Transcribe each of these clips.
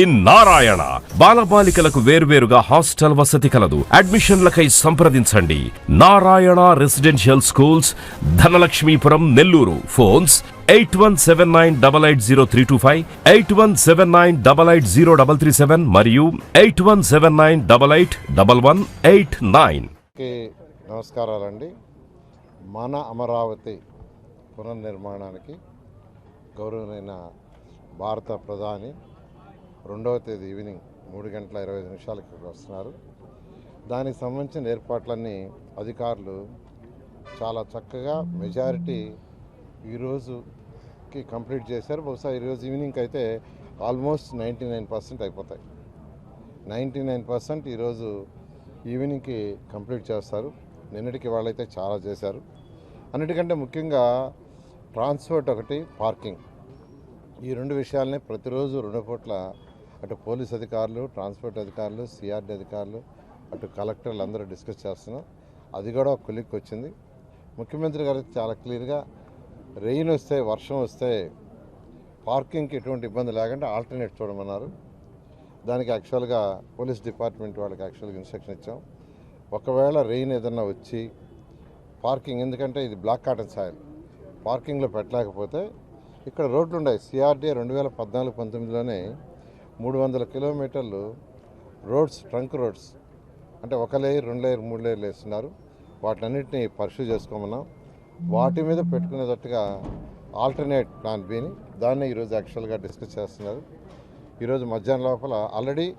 నారాయణ బాలబాలికలకు వేర్వేరుగా హాస్టల్ వసతి కలదు. అడ్మిషన్లకై సంప్రదించండి. Narayana residential schools Dhanalakshmipuram Nellore. Phones eight one seven nine double eight zero three two five eight one seven nine double eight zero double three seven మరియు eight one seven nine double eight double one eight nine. నమస్కారాలండి. మన అమరావతి పునర్నిర్మాణానికి గౌరవమైన భారత ప్రధాని రెండవ తేదీ evening మూడు గంటల ఇరవై ఐదు నిమిషాలకి ఇక్కడికి వస్తున్నారు. దానికి సంబంధించిన ఏర్పాట్లన్నీ అధికారులు చాలా చక్కగా మెజారిటీ ఈరోజుకి కంప్లీట్ చేశారు. బహుశా ఈరోజు ఈవినింగ్కి అయితే ఆల్మోస్ట్ నైంటీ నైన్ పర్సెంట్ అయిపోతాయి. నైంటీ నైన్ పర్సెంట్ ఈరోజు ఈవినింగ్కి కంప్లీట్ చేస్తారు. నిన్నటికి వాళ్ళైతే చాలా చేశారు. అన్నిటికంటే ముఖ్యంగా ట్రాన్స్పోర్ట్ ఒకటి పార్కింగ్. ఈ రెండు విషయాలనే ప్రతిరోజు రెండు పూట్ల అటు పోలీస్ అధికారులు ట్రాన్స్పోర్ట్ అధికారులు సిఆర్డీ అధికారులు అటు కలెక్టర్లు అందరూ డిస్కస్ చేస్తున్నాం. అది కూడా ఒక కొలిక్కి వచ్చింది. ముఖ్యమంత్రి గారు చాలా క్లియర్గా రెయిన్ వస్తే వర్షం వస్తే పార్కింగ్కి ఎటువంటి ఇబ్బంది లేకుండా ఆల్టర్నేట్ చూడమన్నారు. దానికి యాక్చువల్గా పోలీస్ డిపార్ట్మెంట్ వాళ్ళకి యాక్చువల్గా ఇన్స్ట్రక్షన్ ఇచ్చాం. ఒకవేళ రెయిన్ ఏదన్నా వచ్చి పార్కింగ్ ఎందుకంటే ఇది బ్లాక్ కాటన్ సాయిల్ పార్కింగ్లో పెట్టలేకపోతే ఇక్కడ రోడ్లు ఉన్నాయి సిఆర్డీఏ రెండు వేల పద్నాలుగు పంతొమ్మిదిలోనే మూడు వందల కిలోమీటర్లు రోడ్స్ ట్రంక్ రోడ్స్. అంటే ఒక లేయర్ రెండు లేయర్ మూడు లేయర్లు వేస్తున్నారు. వాటినన్నింటినీ పర్సూ చేసుకోమన్నాం. వాటి మీద పెట్టుకునేటట్టుగా ఆల్టర్నేట్ ప్లాన్ బిని దాన్ని ఈరోజు యాక్చువల్గా డిస్కస్ చేస్తున్నారు. ఈరోజు మధ్యాహ్నం లోపల ఆల్రెడీ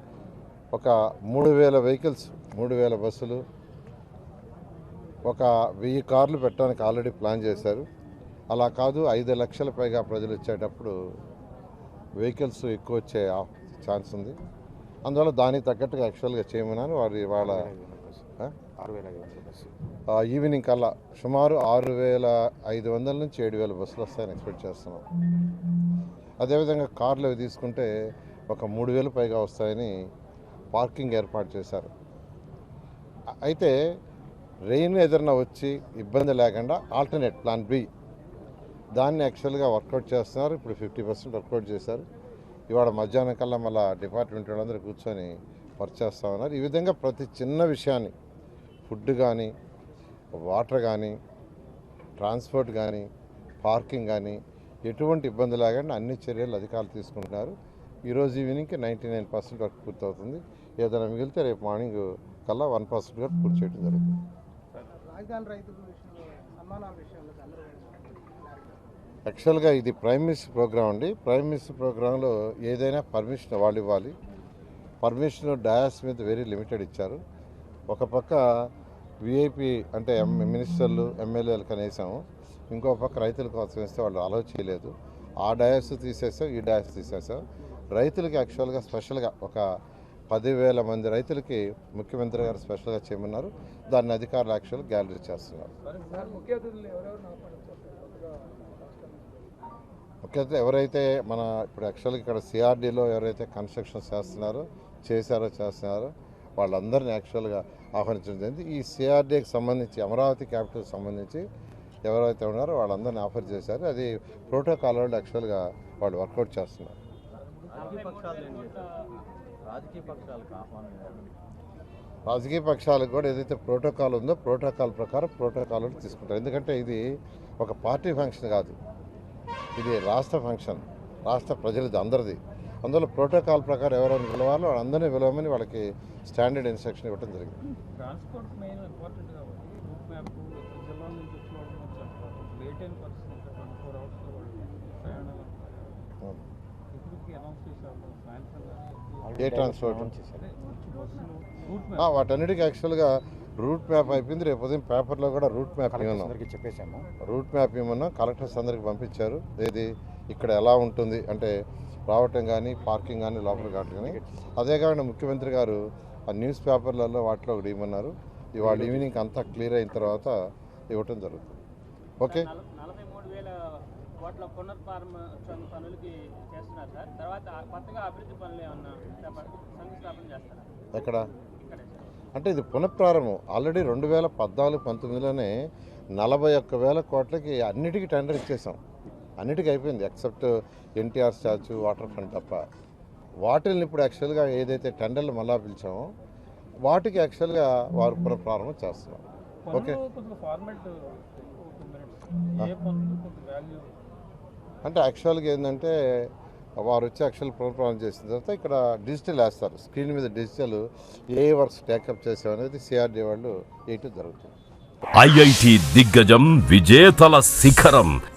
ఒక మూడు వేల వెహికల్స్ మూడు వేల బస్సులు ఒక వెయ్యి కార్లు పెట్టడానికి ఆల్రెడీ ప్లాన్ చేశారు. అలా కాదు ఐదు లక్షల పైగా ప్రజలు వచ్చేటప్పుడు వెహికల్స్ ఎక్కువ వచ్చే ఛాన్స్ ఉంది. అందువల్ల దానికి తగ్గట్టుగా యాక్చువల్గా చేయమన్నాను. వారి వాళ్ళ ఈవినింగ్ కల్లా సుమారు ఆరు వేల ఐదు వందల నుంచి ఏడు వేల బస్సులు వస్తాయని ఎక్స్పెక్ట్ చేస్తున్నాం. అదేవిధంగా కార్లు అవి తీసుకుంటే ఒక మూడు వేలు పైగా వస్తాయని పార్కింగ్ ఏర్పాటు చేశారు. అయితే రెయిన్ ఏదైనా వచ్చి ఇబ్బంది లేకుండా ఆల్టర్నేట్ ప్లాన్ బి దాన్ని యాక్చువల్గా వర్కౌట్ చేస్తున్నారు. ఇప్పుడు ఫిఫ్టీ పర్సెంట్ వర్కౌట్ చేశారు. ఇవాళ మధ్యాహ్నం కల్లా మళ్ళీ డిపార్ట్మెంట్ వాళ్ళందరూ కూర్చొని వర్క్ చేస్తూ ఉన్నారు. ఈ విధంగా ప్రతి చిన్న విషయాన్ని ఫుడ్ కానీ వాటర్ కానీ ట్రాన్స్పోర్ట్ కానీ పార్కింగ్ కానీ ఎటువంటి ఇబ్బంది లేకుండా అన్ని చర్యలు అధికారులు తీసుకుంటున్నారు. ఈరోజు ఈవినింగ్కి నైంటీ నైన్ పర్సెంట్ వర్క్ పూర్తవుతుంది. ఏదైనా మిగిలితే రేపు మార్నింగ్ కల్లా వన్ పర్సెంట్ వరకు పూర్తి చేయడం జరుగుతుంది. రాజధాని రైతుల విషయంలో సన్మానాల విషయంలో యాక్చువల్గా ఇది ప్రైమ్ మినిస్టర్ ప్రోగ్రాం అండి. ప్రైమ్ మినిస్టర్ ప్రోగ్రాంలో ఏదైనా పర్మిషన్ వాళ్ళు ఇవ్వాలి. పర్మిషన్ డయాస్ మీద వెరీ లిమిటెడ్ ఇచ్చారు. ఒక పక్క విఐపి అంటే ఎం మినిస్టర్లు ఎమ్మెల్యేలు కనేసాము. ఇంకో పక్క రైతుల కోసం వేస్తే వాళ్ళు అలౌ చేయలేదు. ఆ డయాస్ తీసేసాం ఈ డయాస్ తీసేసాం. రైతులకి యాక్చువల్గా స్పెషల్గా ఒక పదివేల మంది రైతులకి ముఖ్యమంత్రి గారు స్పెషల్గా చేయమన్నారు. దాన్ని అధికారులు యాక్చువల్గా గ్యాలరీ చేస్తున్నారు. ముఖ్యంగా ఎవరైతే మన ఇప్పుడు యాక్చువల్గా ఇక్కడ సిఆర్డీలో ఎవరైతే కన్స్ట్రక్షన్ చేస్తున్నారో చేశారో చేస్తున్నారో వాళ్ళందరినీ యాక్చువల్గా ఆహ్వానించడం జరిగింది. ఈ సిఆర్డీకి సంబంధించి అమరావతి క్యాపిటల్కి సంబంధించి ఎవరైతే ఉన్నారో వాళ్ళందరినీ ఆఫర్ చేశారు. అది ప్రోటోకాల్ వాళ్ళు యాక్చువల్గా వాళ్ళు వర్కౌట్ చేస్తున్నారు. రాజకీయ పక్షాలకు కూడా ఏదైతే ప్రోటోకాల్ ఉందో ప్రోటోకాల్ ప్రకారం ప్రోటోకాల్ తీసుకుంటారు. ఎందుకంటే ఇది ఒక పార్టీ ఫంక్షన్ కాదు. ఇది రాష్ట్ర ఫంక్షన్ రాష్ట్ర ప్రజలది అందరిది. అందులో ప్రోటోకాల్ ప్రకారం ఎవరైనా పిలవాలో వాళ్ళందరినీ పిలవమని వాళ్ళకి స్టాండర్డ్ ఇన్స్ట్రక్షన్ ఇవ్వడం జరిగింది. ఏ ట్రాన్స్పోర్ట్? వాటన్నిటికీ యాక్చువల్గా రూట్ మ్యాప్ అయిపోయింది. రేపు ఉదయం పేపర్లో కూడా రూట్ మ్యాప్ ఇవ్వను చెప్పేశాము. రూట్ మ్యాప్ ఇవ్వమన్నా కలెక్టర్స్ అందరికి పంపించారు. ఏది ఇక్కడ ఎలా ఉంటుంది అంటే రావటం కానీ పార్కింగ్ కానీ లోపల కావటం కానీ అదే కాకుండా ముఖ్యమంత్రి గారు ఆ న్యూస్ పేపర్లలో వాటిలో ఒకటి ఇవ్వమన్నారు. ఇవాళ ఈవినింగ్ అంతా క్లియర్ అయిన తర్వాత ఇవ్వటం జరుగుతుంది. ఓకే? నల- నలభై మూడు వేల కోట్ల పునర్ప్రారంభ పనులకి చేస్తున్నారు సార్. తర్వాత కొత్తగా అభివృద్ధి పనులు ఏమన్నా చేప- శంకుస్థాపన చేస్తారా? ఎక్కడ? అంటే ఇది పునఃప్రారంభం. ఆల్రెడీ రెండు వేల పద్నాలుగు పంతొమ్మిదిలోనే నలభై ఒక్క వేల కోట్లకి అన్నిటికీ టెండర్ ఇచ్చేసాం. అన్నిటికీ అయిపోయింది except NTR statue waterfront తప్ప. వాటిని ఇప్పుడు యాక్చువల్గా ఏదైతే టెండర్లు మళ్ళా పిలిచామో వాటికి యాక్చువల్గా వారు పునఃప్రారంభం చేస్తున్నాం ఓకే అంటే యాక్చువల్గా ఏంటంటే వారు వచ్చి యాక్చువల్ పునఃప్రారంభం చేసిన తర్వాత ఇక్కడ డిజిటల్ వేస్తారు. స్క్రీన్ మీద డిజిటల్ ఏ వర్క్స్ టేకప్ చేసామనేది సిఆర్డీ వాళ్ళు వేయటం జరుగుతుంది. ఐఐటి దిగ్గజం విజేతల శిఖరం.